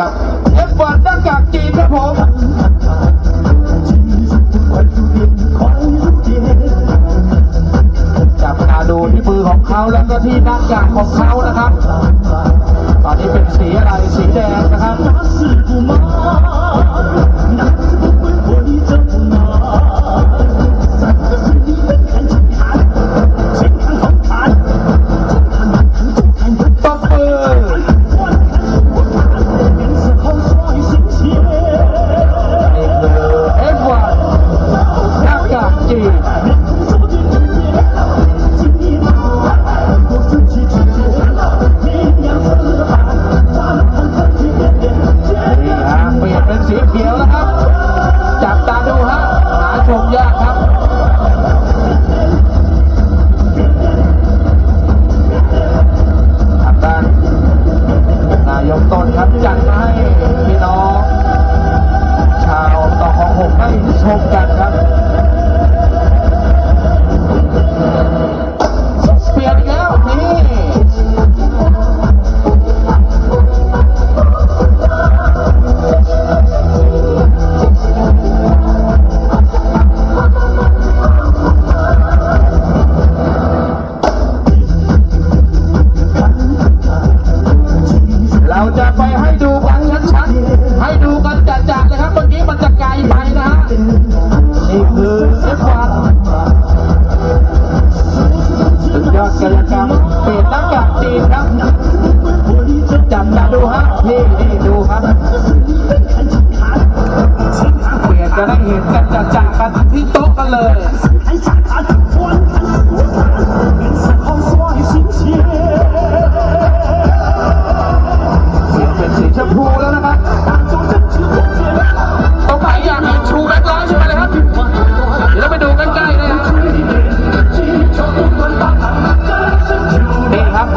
กัเอฟวันหน้ากากจีครับผมจับตาดูที่มือของเขาแล้วก็ที่หน้ากากของเขานะครับ ตอนนี้เป็นสีอะไรสีแดงนะครับ Yeah. เราจะไปให้ดูฟังชัดๆให้ดูกันจัดๆนะครับเมื่อกี้มันจะไกลไปนะฮะนี่คือเซฟวันสุดยอดกิจกรรมเปิดนักกัดจีนครับจัดตาดูฮะนี่นี่ดูครับเปลี่ยนจะได้เห็นกันจัดๆกันที่โต๊ะกันเลย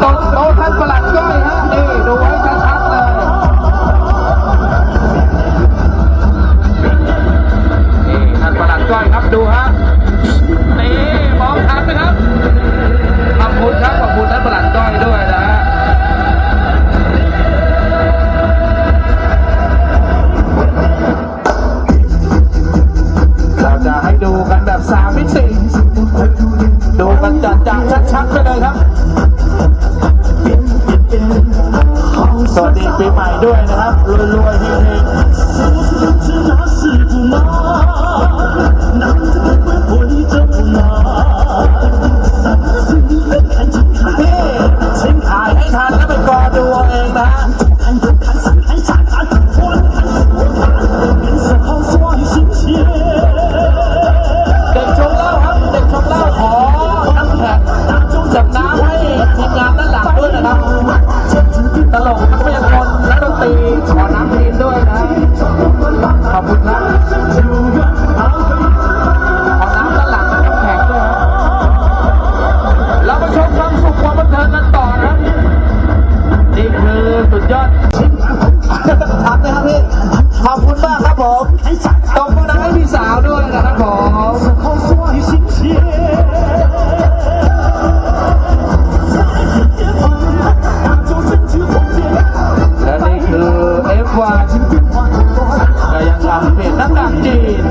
Don't, don't. สวัสดีปีใหม่ด้วยนะครับรวยรวยเฮงเ Sama. ว่าก็ยังทำเป็นนักการจีน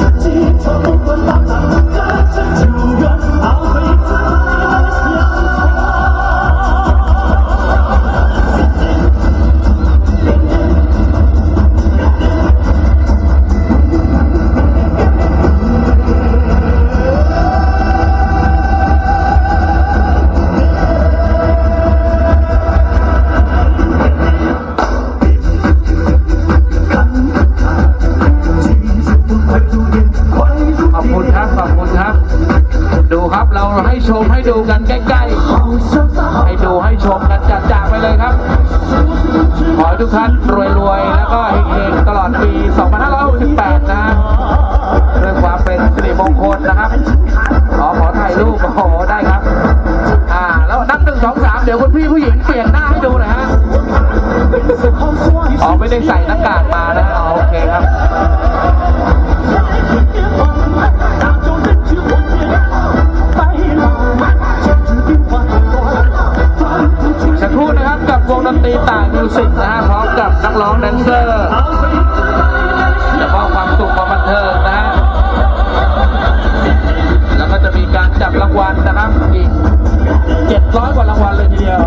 ให้ทุกท่านรวยรวยแล้วก็เฮงๆตลอดปี 2568 นะเรื่องความเป็นสิริมงคลนะครับ ขอขอถ่ายรูปโอ้ได้ครับ กับนักร้องแดนเซอร์จะมอบความสุขความบันเทิงนะแล้วก็จะมีการจับรางวัลนะครับอีก700กว่ารางวัลเลยทีเดียว